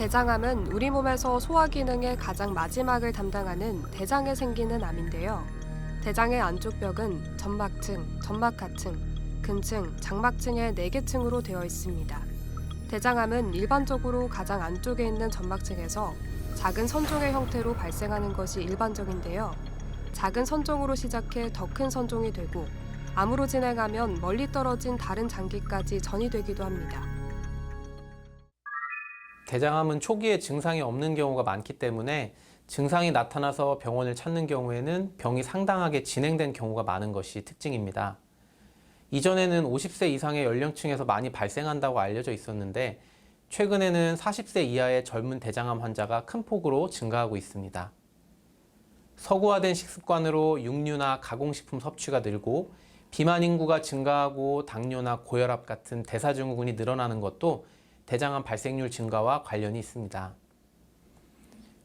대장암은 우리 몸에서 소화 기능의 가장 마지막을 담당하는 대장에 생기는 암인데요. 대장의 안쪽 벽은 점막층, 점막하층, 근층, 장막층의 네개 층으로 되어 있습니다. 대장암은 일반적으로 가장 안쪽에 있는 점막층에서 작은 선종의 형태로 발생하는 것이 일반적인데요. 작은 선종으로 시작해 더 큰 선종이 되고 암으로 진행하면 멀리 떨어진 다른 장기까지 전이되기도 합니다. 대장암은 초기에 증상이 없는 경우가 많기 때문에 증상이 나타나서 병원을 찾는 경우에는 병이 상당하게 진행된 경우가 많은 것이 특징입니다. 이전에는 50세 이상의 연령층에서 많이 발생한다고 알려져 있었는데 최근에는 40세 이하의 젊은 대장암 환자가 큰 폭으로 증가하고 있습니다. 서구화된 식습관으로 육류나 가공식품 섭취가 늘고 비만 인구가 증가하고 당뇨나 고혈압 같은 대사증후군이 늘어나는 것도 대장암 발생률 증가와 관련이 있습니다.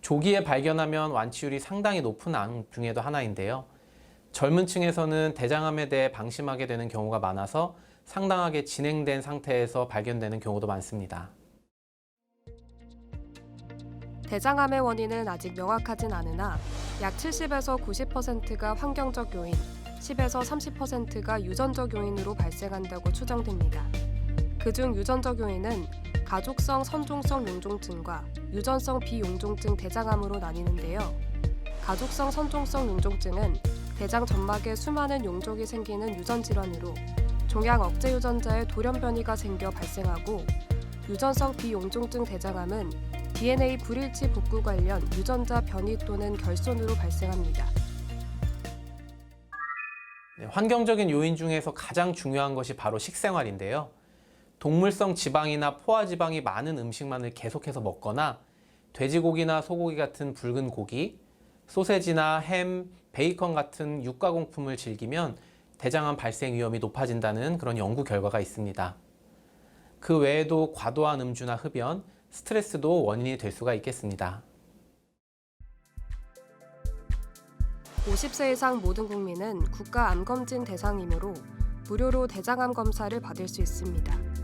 조기에 발견하면 완치율이 상당히 높은 암 중에도 하나인데요. 젊은 층에서는 대장암에 대해 방심하게 되는 경우가 많아서 상당하게 진행된 상태에서 발견되는 경우도 많습니다. 대장암의 원인은 아직 명확하진 않으나 약 70에서 90%가 환경적 요인, 10에서 30%가 유전적 요인으로 발생한다고 추정됩니다. 그중 유전적 요인은 가족성 선종성 용종증과 유전성 비용종증 대장암으로 나뉘는데요. 가족성 선종성 용종증은 대장 점막에 수많은 용종이 생기는 유전 질환으로 종양 억제 유전자의 돌연 변이가 생겨 발생하고 유전성 비용종증 대장암은 DNA 불일치 복구 관련 유전자 변이 또는 결손으로 발생합니다. 네, 환경적인 요인 중에서 가장 중요한 것이 바로 식생활인데요. 동물성 지방이나 포화 지방이 많은 음식만을 계속해서 먹거나 돼지고기나 소고기 같은 붉은 고기, 소세지나 햄, 베이컨 같은 육가 공품을 즐기면 대장암 발생 위험이 높아진다는 그런 연구 결과가 있습니다. 그 외에도 과도한 음주나 흡연, 스트레스도 원인이 될 수가 있겠습니다. 50세 이상 모든 국민은 국가 암검진 대상이므로 무료로 대장암 검사를 받을 수 있습니다.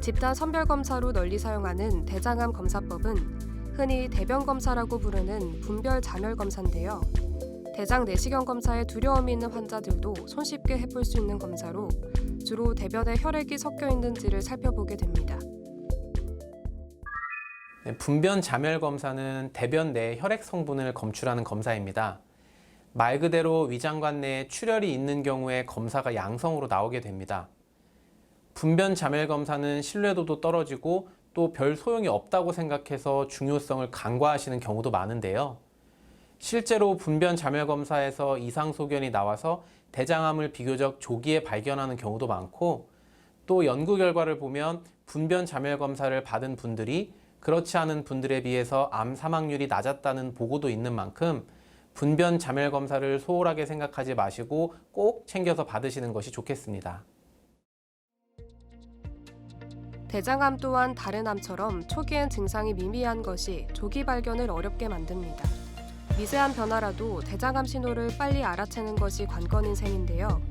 집단 선별 검사로 널리 사용하는 대장암 검사법은 흔히 대변 검사라고 부르는 분별 자멸 검사인데요. 대장 내시경 검사에 두려움이 있는 환자들도 손쉽게 해볼 수 있는 검사로 주로 대변에 혈액이 섞여 있는지를 살펴보게 됩니다. 네, 분변 자멸 검사는 대변 내 혈액 성분을 검출하는 검사입니다. 말 그대로 위장관 내에 출혈이 있는 경우에 검사가 양성으로 나오게 됩니다. 분변 자멸 검사는 신뢰도도 떨어지고 또 별 소용이 없다고 생각해서 중요성을 간과하시는 경우도 많은데요. 실제로 분변 자멸 검사에서 이상 소견이 나와서 대장암을 비교적 조기에 발견하는 경우도 많고 또 연구 결과를 보면 분변 자멸 검사를 받은 분들이 그렇지 않은 분들에 비해서 암 사망률이 낮았다는 보고도 있는 만큼 분변 자멸 검사를 소홀하게 생각하지 마시고 꼭 챙겨서 받으시는 것이 좋겠습니다. 대장암 또한 다른 암처럼 초기엔 증상이 미미한 것이 조기 발견을 어렵게 만듭니다. 미세한 변화라도 대장암 신호를 빨리 알아채는 것이 관건인 셈인데요.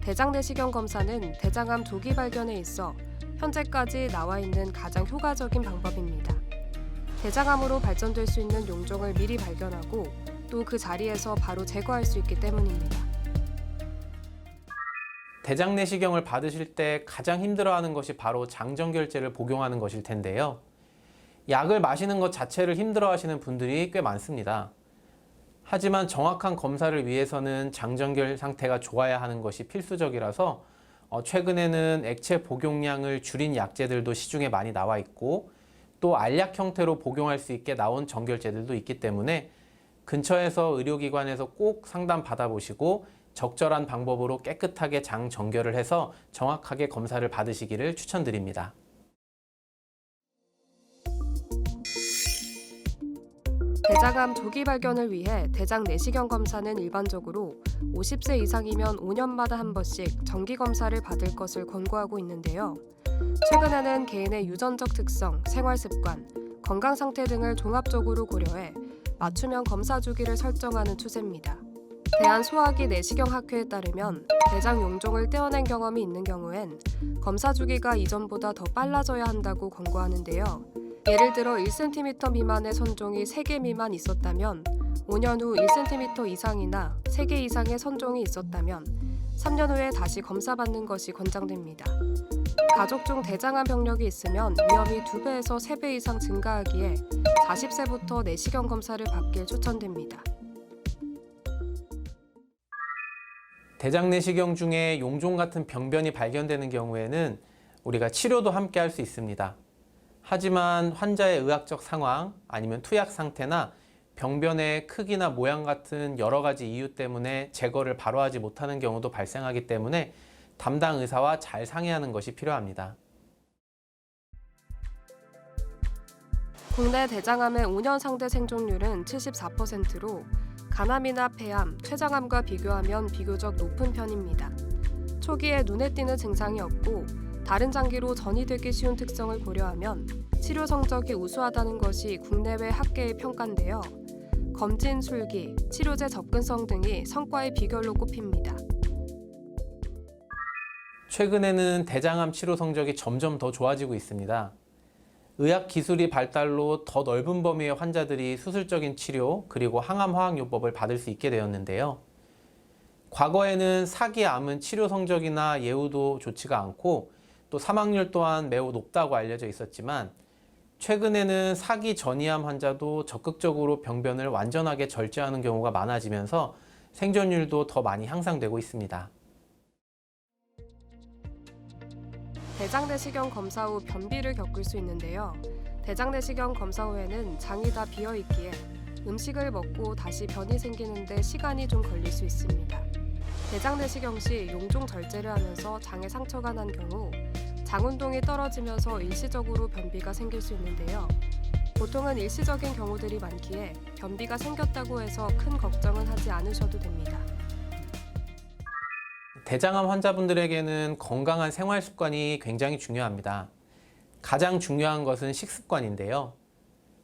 대장 내시경 검사는 대장암 조기 발견에 있어 현재까지 나와 있는 가장 효과적인 방법입니다. 대장암으로 발전될 수 있는 용종을 미리 발견하고 또 그 자리에서 바로 제거할 수 있기 때문입니다. 대장 내시경을 받으실 때 가장 힘들어하는 것이 바로 장정결제를 복용하는 것일 텐데요. 약을 마시는 것 자체를 힘들어하시는 분들이 꽤 많습니다. 하지만 정확한 검사를 위해서는 장정결 상태가 좋아야 하는 것이 필수적이라서 어, 최근에는 액체 복용량을 줄인 약제들도 시중에 많이 나와 있고 또 알약 형태로 복용할 수 있게 나온 정결제들도 있기 때문에 근처에서 의료기관에서 꼭 상담 받아보시고 적절한 방법으로 깨끗하게 장 정결을 해서 정확하게 검사를 받으시기를 추천드립니다. 대장암 조기 발견을 위해 대장 내시경 검사는 일반적으로 50세 이상이면 5년마다 한 번씩 정기 검사를 받을 것을 권고하고 있는데요. 최근에는 개인의 유전적 특성, 생활 습관, 건강 상태 등을 종합적으로 고려해 맞춤형 검사 주기를 설정하는 추세입니다. 대한소화기 내시경 학회에 따르면 대장 용종을 떼어낸 경험이 있는 경우엔 검사 주기가 이전보다 더 빨라져야 한다고 권고하는데요. 예를 들어 1cm 미만의 선종이 3개 미만 있었다면 5년 후 1cm 이상이나 3개 이상의 선종이 있었다면 3년 후에 다시 검사받는 것이 권장됩니다. 가족 중 대장암 병력이 있으면 위험이 2배에서 3배 이상 증가하기에 40세부터 내시경 검사를 받길 추천됩니다. 대장 내시경 중에 용종 같은 병변이 발견되는 경우에는 우리가 치료도 함께 할 수 있습니다. 하지만 환자의 의학적 상황 아니면 투약 상태나 병변의 크기나 모양 같은 여러 가지 이유 때문에 제거를 바로 하지 못하는 경우도 발생하기 때문에 담당 의사와 잘 상의하는 것이 필요합니다. 국내 대장암의 5년 상대 생존율은 74%로 간암이나 폐암, 췌장암과 비교하면 비교적 높은 편입니다. 초기에 눈에 띄는 증상이 없고 다른 장기로 전이되기 쉬운 특성을 고려하면 치료 성적이 우수하다는 것이 국내외 학계의 평가인데요. 검진 술기, 치료제 접근성 등이 성과의 비결로 꼽힙니다. 최근에는 대장암 치료 성적이 점점 더 좋아지고 있습니다. 의학 기술이 발달로 더 넓은 범위의 환자들이 수술적인 치료 그리고 항암 화학 요법을 받을 수 있게 되었는데요. 과거에는 사기 암은 치료 성적이나 예후도 좋지가 않고 또 사망률 또한 매우 높다고 알려져 있었지만 최근에는 사기 전이암 환자도 적극적으로 병변을 완전하게 절제하는 경우가 많아지면서 생존율도 더 많이 향상되고 있습니다. 대장 내시경 검사 후 변비를 겪을 수 있는데요. 대장 내시경 검사 후에는 장이 다 비어 있기에 음식을 먹고 다시 변이 생기는데 시간이 좀 걸릴 수 있습니다. 대장 내시경 시 용종 절제를 하면서 장에 상처가 난 경우 장 운동이 떨어지면서 일시적으로 변비가 생길 수 있는데요. 보통은 일시적인 경우들이 많기에 변비가 생겼다고 해서 큰 걱정은 하지 않으셔도 됩니다. 대장암 환자분들에게는 건강한 생활 습관이 굉장히 중요합니다. 가장 중요한 것은 식습관인데요.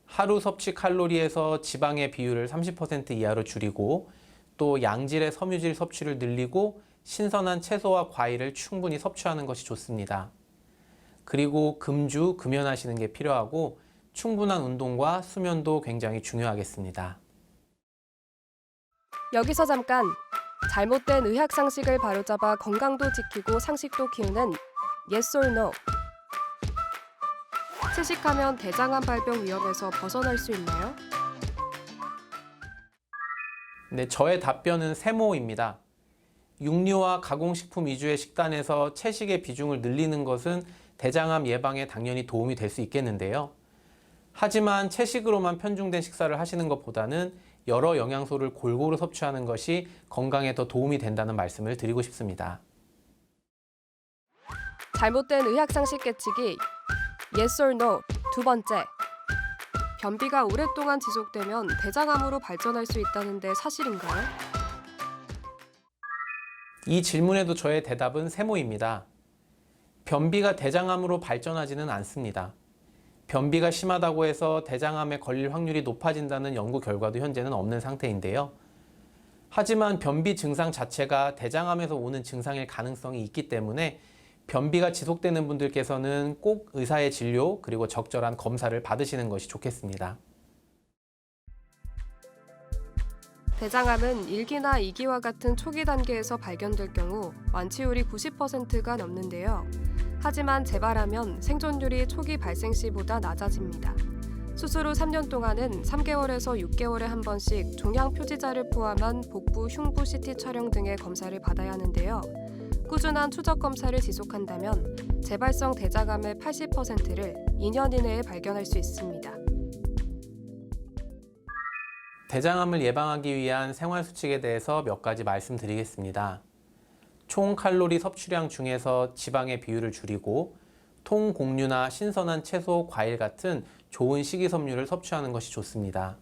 하루 섭취 칼로리에서 지방의 비율을 30% 이하로 줄이고 또 양질의 섬유질 섭취를 늘리고 신선한 채소와 과일을 충분히 섭취하는 것이 좋습니다. 그리고 금주, 금연하시는 게 필요하고 충분한 운동과 수면도 굉장히 중요하겠습니다. 여기서 잠깐 잘못된 의학 상식을 바로잡아 건강도 지키고 상식도 키우는 Yes or No. 채식하면 대장암 발병 위험에서 벗어날 수 있나요? 네, 저의 답변은 세모입니다. 육류와 가공식품 위주의 식단에서 채식의 비중을 늘리는 것은 대장암 예방에 당연히 도움이 될 수 있겠는데요. 하지만 채식으로만 편중된 식사를 하시는 것보다는 여러 영양소를 골고루 섭취하는 것이 건강에 더 도움이 된다는 말씀을 드리고 싶습니다. 잘못된 의학 상식 깨치기 Yes or No. 두 번째. 변비가 오랫동안 지속되면 대장암으로 발전할 수 있다는데 사실인가요? 이 질문에도 저의 대답은 세모입니다. 변비가 대장암으로 발전하지는 않습니다. 변비가 심하다고 해서 대장암에 걸릴 확률이 높아진다는 연구 결과도 현재는 없는 상태인데요. 하지만 변비 증상 자체가 대장암에서 오는 증상일 가능성이 있기 때문에 변비가 지속되는 분들께서는 꼭 의사의 진료 그리고 적절한 검사를 받으시는 것이 좋겠습니다. 대장암은 1기나 2기와 같은 초기 단계에서 발견될 경우 완치율이 90%가 넘는데요. 하지만 재발하면 생존율이 초기 발생 시보다 낮아집니다. 수술 후 3년 동안은 3개월에서 6개월에 한 번씩 종양 표지자를 포함한 복부, 흉부 CT 촬영 등의 검사를 받아야 하는데요. 꾸준한 추적 검사를 지속한다면 재발성 대장암의 80%를 2년 이내에 발견할 수 있습니다. 대장암을 예방하기 위한 생활 수칙에 대해서 몇 가지 말씀드리겠습니다. 총 칼로리 섭취량 중에서 지방의 비율을 줄이고 통곡류나 신선한 채소, 과일 같은 좋은 식이섬유를 섭취하는 것이 좋습니다.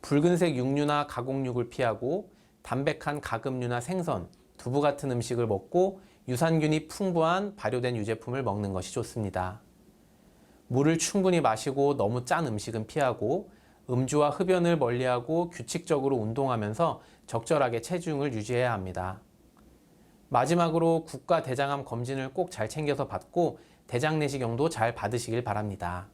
붉은색 육류나 가공육을 피하고 담백한 가금류나 생선, 두부 같은 음식을 먹고 유산균이 풍부한 발효된 유제품을 먹는 것이 좋습니다. 물을 충분히 마시고 너무 짠 음식은 피하고 음주와 흡연을 멀리하고 규칙적으로 운동하면서 적절하게 체중을 유지해야 합니다. 마지막으로 국가 대장암 검진을 꼭 잘 챙겨서 받고 대장 내시경도 잘 받으시길 바랍니다.